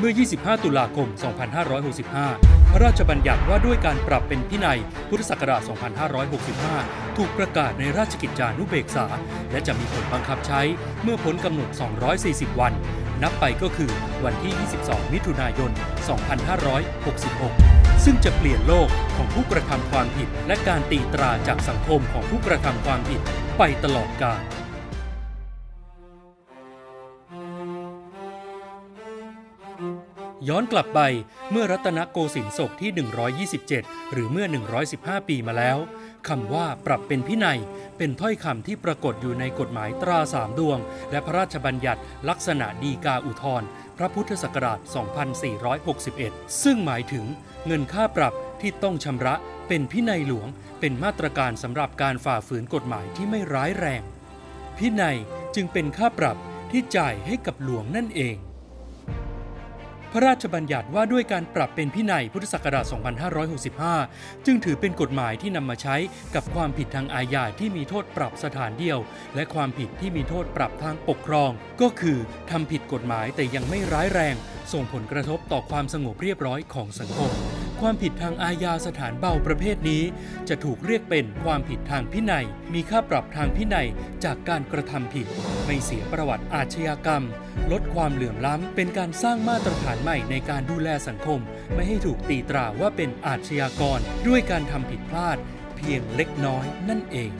เมื่อ 25 ตุลาคม 2565 พระราชบัญญัติว่าด้วยการปรับเป็นพินัยพุทธศักราช 2565 ถูกประกาศในราชกิจจานุเบกษา และจะมีผลบังคับใช้เมื่อพ้นกำหนด 240 วัน นับไปก็คือวันที่ 22 มิถุนายน 2566 ซึ่งจะเปลี่ยนโลกของผู้กระทำความผิด และการตีตราจากสังคมของผู้กระทำความผิดไปตลอดกาล ย้อนกลับไปเมื่อรัตนโกสินทร์ศกที่ 127 หรือเมื่อ 115 ปีมาแล้วคำว่าปรับเป็นพินัย เป็นถ้อยคำที่ปรากฏอยู่ในกฎหมายตราสามดวง และพระราชบัญญัติลักษณะดีกาอุทธรณ์พระพุทธศักราช 2461 ซึ่งหมายถึงเงินค่าปรับที่ต้องชำระเป็นพินัยหลวง เป็นมาตรการสำหรับการฝ่าฝืนกฎหมายที่ไม่ร้ายแรง พินัยจึงเป็นค่าปรับที่จ่ายให้กับหลวงนั่นเอง พระราชบัญญัติว่าด้วยการปรับเป็นพินัยพุทธศักราช 2565 จึงถือเป็นกฎหมายที่นำมาใช้กับความผิดทางอาญาที่มีโทษปรับสถานเดียว และความผิดที่มีโทษปรับทางปกครอง ก็คือทำผิดกฎหมายแต่ยังไม่ร้ายแรง ส่งผลกระทบต่อความสงบเรียบร้อยของสังคม ความผิดทางอาญาสถานเบาประเภทนี้ จะถูกเรียกเป็นความผิดทางพินัย มีค่าปรับทางพินัยจากการกระทำผิด ไม่เสียประวัติอาชญากรรม ลดความเหลื่อมล้ำเป็นการสร้างมาตรฐานใหม่ในการดูแลสังคม ไม่ให้ถูกตีตราว่าเป็นอาชญากร ด้วยการทำผิดพลาด เพียงเล็กน้อยนั่นเอง